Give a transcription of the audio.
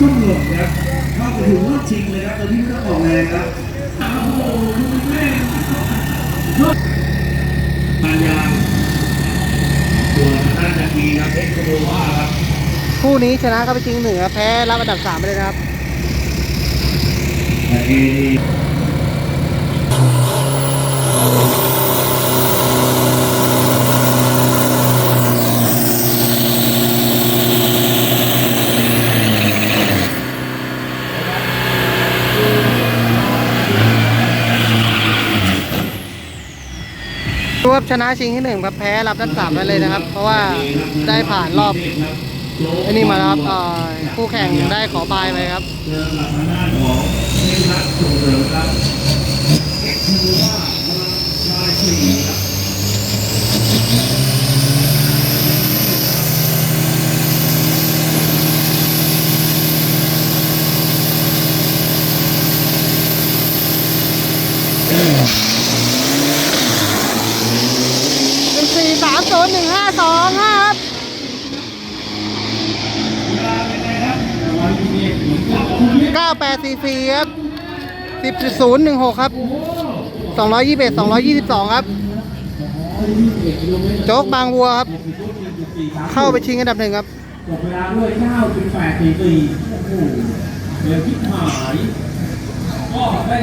ส้มหลงครับเข้าไปถึงรอบชิงเลยครับตอนนี้ไม่ต้องออกแรงครับโอ้โหดูแม่ปัญญาส่วนทางด้านจากรีครับเพชรโคโดว่าครับคู่นี้ชนะเข้าไปจริงหนึ่งครับแพ้รับอันดับสามไปเลยนะครับ รวบชนะชิงที่หนึ่งครับแพ้รับอันสามไปเลยนะครับ เพราะว่าได้ผ่านรอบไอ้นี่มาครับคู่แข่งได้ขอบายไปครับอกับทางด้านของเทพรัตน์ส่งเสริมครับเพชรโคโดว่าพลังชายสี่ครับ หนึ่งสี่ สามศูนย์หนึ่งห้าสองครับเก้าแปดสี่สี่ครับสิบศูนย์หนึ่งหกครับสองร้อยยี่สิบเอ็ดสองร้อยยี่สิบสองครับ โจ๊กบางวัวครับ เข้าไปชิงอันดับหนึ่งครับจบเวลาด้วย9.844โอ้โหเดี๋ยวคิดหายก็ได้